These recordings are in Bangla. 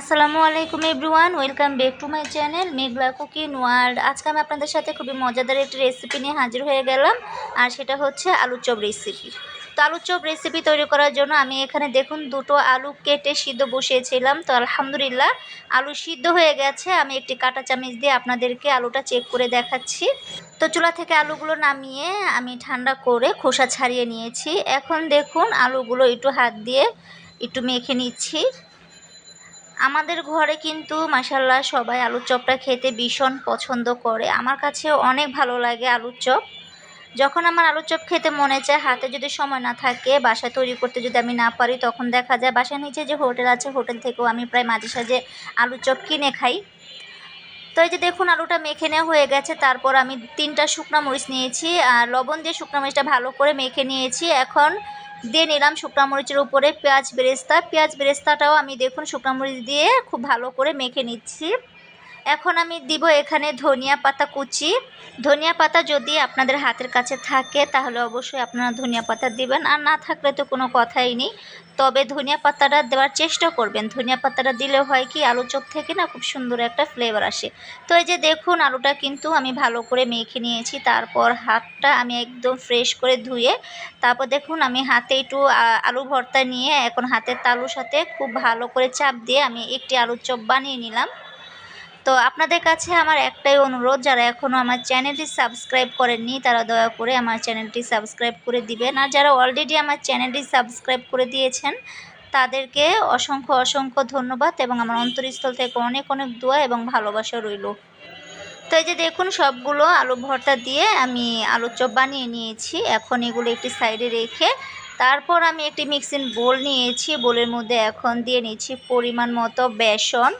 আসসালামু আলাইকুম everyone, welcome back to my channel Meghla cooking world. আজকে আমি আপনাদের সাথে খুবই মজাদার একটি রেসিপি নিয়ে হাজির হয়ে গেলাম, আর সেটা হচ্ছে আলুর চপ রেসিপি তো আলুর চপ রেসিপি তৈরি করার জন্য আমি এখানে দেখুন দুটো আলু কেটে সিদ্ধ বসিয়েছিলাম। তো আলহামদুলিল্লাহ, আলু সিদ্ধ হয়ে গেছে। আমি একটি কাঁটা চামচ দিয়ে আপনাদেরকে আলুটা চেক করে দেখাচ্ছি। তো চুলা থেকে আলুগুলো নামিয়ে আমি ঠান্ডা করে খোসা ছাড়িয়ে নিয়েছি। এখন দেখুন আলুগুলো একটু হাত দিয়ে একটু মেখে নিচ্ছি। আমাদের ঘরে কিন্তু মাসাল্লাহ সবাই আলুর চপটা খেতে ভীষণ পছন্দ করে। আমার কাছে অনেক ভালো লাগে আলুর চপ। যখন আমার আলুর চপ খেতে মনে চায়, হাতে যদি সময় না থাকে, বাসায় তৈরি করতে যদি আমি না পারি, তখন দেখা যায় বাসার নিচে যে হোটেল আছে, হোটেল থেকেও আমি প্রায় মাঝে সাঝে আলুর চপ কিনে খাই। তো এই যে দেখুন, আলুটা মেখে নেওয়া হয়ে গেছে। তারপর আমি তিনটা শুকনা মরিচ নিয়েছি, আর লবণ দিয়ে শুকনা মরিচটা ভালো করে মেখে নিয়েছি। এখন দিয়ে নিলাম শুকনো মরিচের উপরে পেঁয়াজ বেরেস্তা। পেঁয়াজ বেরেস্তাটাও আমি দেখুন শুকনো মরিচ দিয়ে খুব ভালো করে মেখে নিচ্ছি। এখন আমি দিব এখানে ধনিয়া পাতা কুচি। ধনিয়া পাতা যদি আপনাদের হাতের কাছে থাকে, তাহলে অবশ্যই আপনারা ধনিয়া পাতা দিবেন। আর না থাকলে তো কোনো কথাই নেই। তবে ধনিয়া পাতাটা দেওয়ার চেষ্টা করবেন। ধনিয়া পাতাটা দিলে হয় কি আলু চপ থেকে না খুব সুন্দর একটা ফ্লেভার আসে। তো এই যে দেখুন, আলুটা কিন্তু আমি ভালো করে মেখে নিয়েছি। তারপর হাতটা আমি একদম ফ্রেশ করে ধুয়ে, তারপর দেখুন, আমি হাতে একটু আলু ভর্তা নিয়ে এখন হাতের তালুর সাথে খুব ভালো করে চাপ দিয়ে আমি একটি আলুর চপ বানিয়ে নিলাম। তো আপনাদের কাছে আমার একটাই অনুরোধ, যারা এখনও আমার চ্যানেলটি সাবস্ক্রাইব করেননি, তারা দয়া করে আমার চ্যানেলটি সাবস্ক্রাইব করে দিবেন। আর যারা অলরেডি আমার চ্যানেলটি সাবস্ক্রাইব করে দিয়েছেন, তাদেরকে অসংখ্য অসংখ্য ধন্যবাদ এবং আমার অন্তরস্থল থেকে অনেক অনেক দোয়া এবং ভালোবাসা রইল। তো এই যে দেখুন, সবগুলো আলু ভর্তা দিয়ে আমি আলুর চপ বানিয়ে নিয়েছি। এখন এগুলো একটি সাইডে রেখে তারপর আমি একটি মিক্সিং বোল নিয়েছি। বোলের মধ্যে এখন দিয়ে নিচ্ছি পরিমাণ মতো বেসন।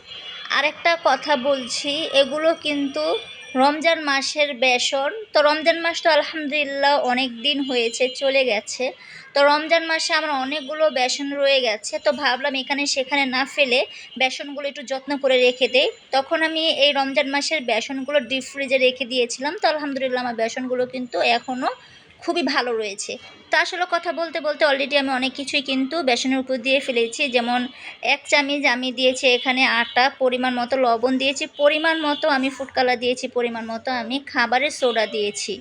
আরেকটা কথা বলছি, এগুলো কিন্তু রমজান মাসের বেসন। তো রমজান মাস তো আলহামদুলিল্লাহ অনেক দিন হয়েছে, চলে গেছে। তো রমজান মাসে আমার অনেকগুলো বেসন রয়ে গেছে। তো ভাবলাম এখানে সেখানে না ফেলে বেসনগুলো একটু যত্ন করে রেখে দেই। তখন আমি এই রমজান মাসের বেসনগুলো ডিপ ফ্রিজে রেখে দিয়েছিলাম। তো আলহামদুলিল্লাহ আমার বেসনগুলো কিন্তু এখনও খুবই ভালো রয়েছে। তো আসলে কথা বলতে বলতে অলরেডি আমি অনেক কিছুই কিন্তু বেসনের উপর দিয়ে ফেলেছি। যেমন এক চামিচ আমি দিয়েছি এখানে আটা, পরিমাণ মতো লবণ দিয়েছি, পরিমাণ মতো আমি ফুড কালার দিয়েছি, পরিমাণ মতো আমি খাবারের সোডা দিয়েছি।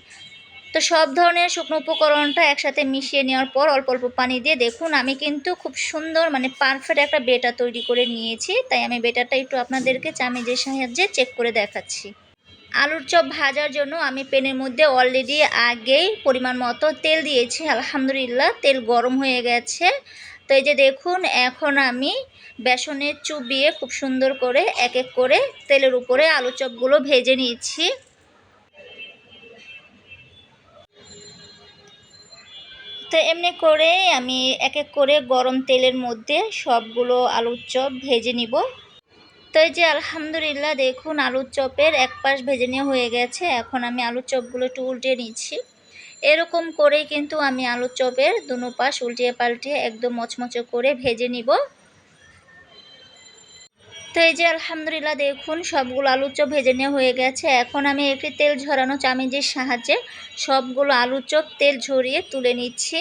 তো সব ধরনের শুকনো উপকরণটা একসাথে মিশিয়ে নেওয়ার পর অল্প অল্প পানি দিয়ে দেখুন আমি কিন্তু খুব সুন্দর মানে পারফেক্ট একটা বেটার তৈরি করে নিয়েছি। তাই আমি বেটারটা একটু আপনাদেরকে চামিজের সাহায্যে চেক করে দেখাচ্ছি। আলুর চপ ভাজার জন্য আমি পেনের মধ্যে অলরেডি আগেই পরিমাণ মতো তেল দিয়েছি। আলহামদুলিল্লাহ, তেল গরম হয়ে গেছে। তো এই যে দেখুন, এখন আমি বেসনের চুবিয়ে খুব সুন্দর করে এক এক করে তেলের উপরে আলু চপগুলো ভেজে নিচ্ছি তো এমনি করে আমি এক এক করে গরম তেলের মধ্যে সবগুলো আলুর চপ ভেজে নিব। তো এই যে আলহামদুলিল্লাহ, দেখুন আলুর চপের এক পাশ ভেজে নেওয়া হয়ে গেছে। এখন আমি আলুর চপগুলো একটু উল্টে নিচ্ছি। এরকম করেই কিন্তু আমি আলুর চপের দুনো পাশ উল্টিয়ে পাল্টিয়ে একদম মচমচে করে ভেজে নিব। তো এই যে আলহামদুলিল্লাহ, দেখুন সবগুলো আলুর চপ ভেজে নেওয়া হয়ে গেছে। এখন আমি একটি তেল ঝরানো চামিজের সাহায্যে সবগুলো আলুর চপ তেল ঝরিয়ে তুলে নিচ্ছি।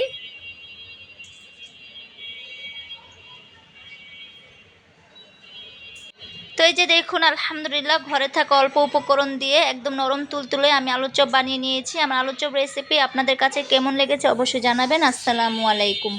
তো এই যে দেখুন, আলহামদুলিল্লাহ ঘরে থাকা অল্প উপকরণ দিয়ে একদম নরম তুলতুলে আমি আলুর চপ বানিয়ে নিয়েছি। আমার আলুর চপ রেসিপি আপনাদের কাছে কেমন লেগেছে অবশ্যই জানাবেন। আসসালামু আলাইকুম।